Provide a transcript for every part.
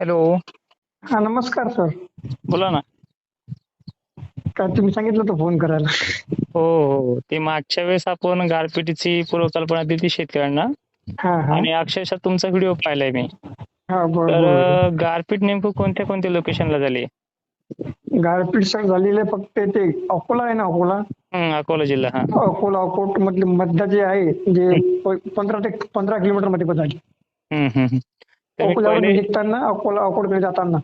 Hello. हा नमस्कार sir. बोला ना. काय तुम्ही सांगितलं होतं फोन करायला? हो हो ते मागच्या वेळेस आपण गारपिटीची पूर्वकल्पना दिली शेतकऱ्यांना. हा हा. आणि अक्षरशः तुमचा व्हिडिओ पाहिलाय मी. हा तर बरोबर गारपीट नेमकं कोणत्या कोणत्या लोकेशनला झाली? गारपीट सर झालेले फक्त ते अकोला आहे ना अकोला? हम्म, अकोला जिल्हा हा. अकोला अकोट मधले मध्य जे आहे जे प- पंधरा ते पंधरा किलोमीटरमध्ये पण झाली हम्म, हम्म, हम्म. अकोल्यावरून निघताना अकोला अकोटकडे जाताना.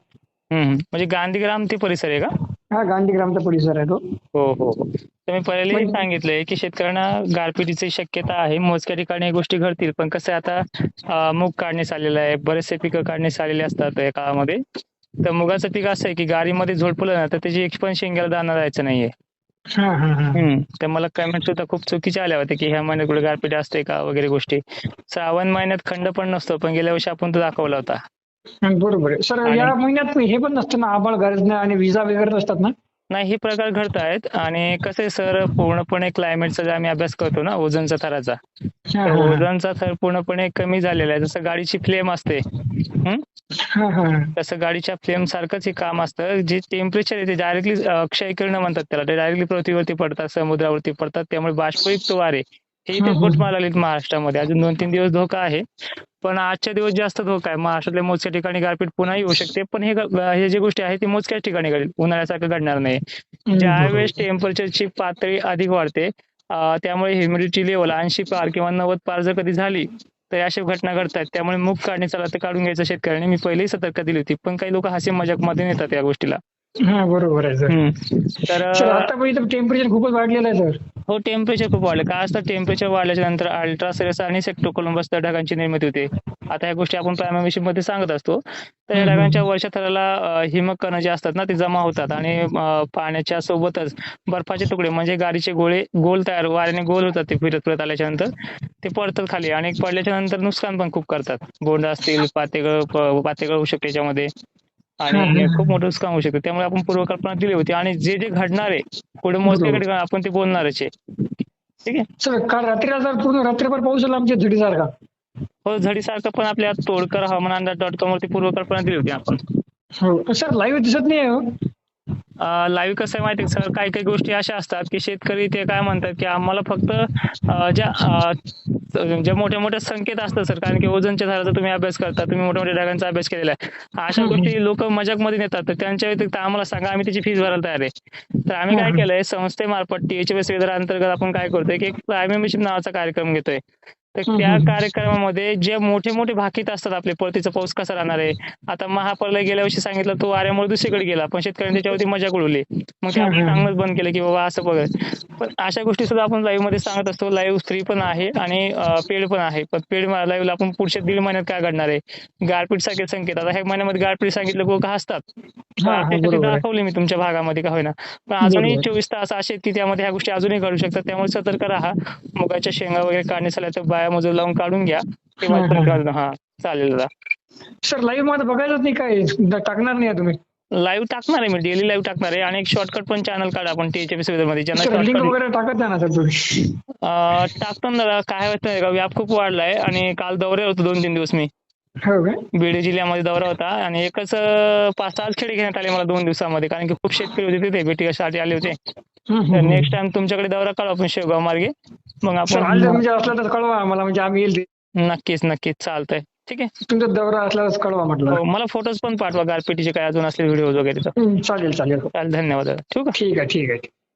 म्हणजे गांधीग्राम ते परिसर आहे का? हा गांधीग्रामचा परिसर आहे तो. हो हो हो. मी पहिले म्हणजे- सांगितलंय की शेतकऱ्यांना गारपिटीची शक्यता आहे मोजक्या ठिकाणी गोष्टी घडतील पण कसं आता मूग काढण्यास आलेलं आहे बरेचसे पिकं काढण्यास आलेले असतात या काळामध्ये. तर मुगाचं पीक असं आहे की गाडीमध्ये झोडपलं ना तर त्याची एक पण शेंग्याला दाना जायचं नाहीये. तर मला कमेंट सुद्धा खूप चुकीच्या आल्या होत्या की ह्या महिन्यात कुठे गारपीट असते का वगैरे गोष्टी. श्रावण महिन्यात खंड पण नसतो पण गेल्या वर्षी आपण तो दाखवला होता. बरोबर सर या महिन्यात हे पण नसतं ना आभाळ गरजणं आणि विजा वगैरे नसतात ना? नाही हे प्रकार घडत आहेत आणि कसं सर पूर्णपणे क्लायमेटचा जे आम्ही अभ्यास करतो ना ओझोनचा थराचा. तर हा, ओझोनचा थर पूर्णपणे कमी झालेला आहे. जसं गाडीची फ्लेम असते. तसं गाडीच्या फ्लेम सारखंच हे काम असतं. जे टेम्परेचर आहे ते डायरेक्टली क्षय किरण म्हणतात त्याला. ते डायरेक्टली पृथ्वीवरती पडतात समुद्रावरती पडतात. त्यामुळे बाष्पयुक्त वारे हे इथे. घोट लागलेत महाराष्ट्रामध्ये. अजून दोन तीन दिवस धोका आहे. पण आजच्या दिवस जास्त धोका आहे. महाराष्ट्रातल्या मोजक्या ठिकाणी गारपीट पुन्हा येऊ शकते. पण हे हे जे गोष्टी आहेत ती मोजक्याच ठिकाणी घडेल. उन्हाळ्यासारखं घडणार नाही. ज्या बरोबर. वेळेस टेम्परेचरची पातळी अधिक वाढते त्यामुळे ह्युमिडिटी लेवल ऐंशी पार किंवा नव्वद पार जर कधी झाली तर अशा घटना घडतात. त्यामुळे मूग काढणी चला तर काढून घ्यायचं शेतकऱ्यांनी. मी पहिलेही सतर्कता दिली होती पण काही लोक हसे मजाकमध्ये नेतात या गोष्टीला. हा बरोबर आहे. तर आता टेम्परेचर खूपच वाढलेलं आहे सर. हो टेम्परेचर खूप वाढलं. काय असतं टेम्परेचर वाढल्याच्या नंतर अल्ट्रासरस आणि सेक्टोकोलंबस त्या ढगांची निर्मिती होते. आता ह्या गोष्टी आपण प्रायमरी मध्ये सांगत असतो. तर या. ढगांच्या वरच्या थराला हिमकणं जे असतात ना ते जमा होतात आणि पाण्याच्या सोबतच बर्फाचे तुकडे म्हणजे गाडीचे गोळे गोल तयार वाऱ्याने गोल होतात ते फिरत फिरत आल्याच्यानंतर ते पडतात खाली आणि पडल्याच्या नंतर नुकसान पण खूप करतात. बोंड असतील पातेगळ पातेगळ होऊ शकते त्याच्यामध्ये आणि. खूप मोठं नुकसान होऊ शकतं. त्यामुळे आपण पूर्वकल्पना दिली होती. आणि जे जे घडणार आहे पुढे. ठिकाणी आपण ते बोलणारच आहे. ठीक आहे? सर काल रात्री जर पूर्ण रात्रभर पाऊस आला आमच्या झडीसारखा. हो झडीसारखं पण आपल्या तोडकर हवामान अंदाज डॉट कॉम वरती पूर्वकल्पना दिली होती आपण. हो सर लाईव्ह दिसत नाही हो. लाईव्ह कसं आहे माहिती सर? काही काही गोष्टी अशा असतात की शेतकरी ते काय म्हणतात की आम्हाला फक्त ज्या ज्या मोठ्या मोठ्या संकेत असतात सर. कारण की ओझोनच्या धाराचा तुम्ही अभ्यास करता तुम्ही मोठ्या मोठ्या ढगांचा अभ्यास केलेला आहे अशा. गोष्टी लोक मजाकमध्ये नेतात. तर त्यांच्या व्यतिरिक्त आम्हाला सांगा आम्ही त्याची फीस भरायला तयार आहे. तर आम्ही काय. केलंय संस्थेमार्फत टीएचएस वेदर अंतर्गत आपण काय करतोय की एक प्रायमेमिशन नावाचा कार्यक्रम घेतोय. तर त्या. कार्यक्रमामध्ये जे मोठे मोठे भाकीत असतात आपले परतीचा पाऊस कसा राहणार आहे? आता महापौरला गेल्या वर्षी सांगितलं तो वाऱ्यामुळे दुसरीकडे गेला पण शेतकऱ्यांनी त्याच्यावरती मजा उडवली. मग ते आपण. चांगलंच बंद केलं की बाबा असं बघ. पण अशा गोष्टी सुद्धा आपण लाईव्हमध्ये सांगत असतो. लाईव्ह फ्री पण आहे आणि पेड पण आहे. पण पेड लाईव्हला आपण पुढच्या दीड महिन्यात काय घडणार आहे? गारपीट सारखे संकेत. आता ह्या महिन्यामध्ये गारपीट सांगितलं लोक हसतात. दाखवले मी तुमच्या भागामध्ये का होईना. पण अजूनही. चोवीस तास असे की त्यामध्ये ह्या गोष्टी अजूनही घडू शकतात. त्यामुळे सतर्क राहा. मुगाच्या शेंगा वगैरे काढणे झाल्या तर बाया मजूर लावून काढून घ्या. हा, चालेल दादा. सर लाईव्हमध्ये बघायचंच नाही काय? टाकणार नाही आहे तुम्ही. लाईव्ह टाकणार आहे मी डेली लाईव्ह टाकणार आहे. आणि एक शॉर्टकट पण चॅनल काढा आपण मध्ये टाकत ना काय होतं का? व्याप खूप वाढलाय. आणि काल दौऱ्यावर होतो दोन तीन दिवस मी. हो बीड जिल्ह्यामध्ये दौरा होता. आणि एकच पाच सहा खेडे घेण्यात आले मला दोन दिवसामध्ये. कारण की खूप शेतकरी होते तिथे भेटीसाठी आले होते. तर. नेक्स्ट टाइम तुमच्याकडे दौरा काढू आपण शेवगाव मार्गे. मग आलं आपण म्हणजे असलं तर कळवा आम्हाला म्हणजे आम्ही येईल. नक्कीच नक्कीच. चालतंय. ठीक आहे? तुमचा दौरा असल्यास कळवा म्हटलं. हो मला फोटोज पण पाठवा गारपिटीचे काय अजून असले व्हिडिओ वगैरे चालेल चालेल. चालेल धन्यवाद दादा. ठेवू का? ठीक आहे ठीक आहे.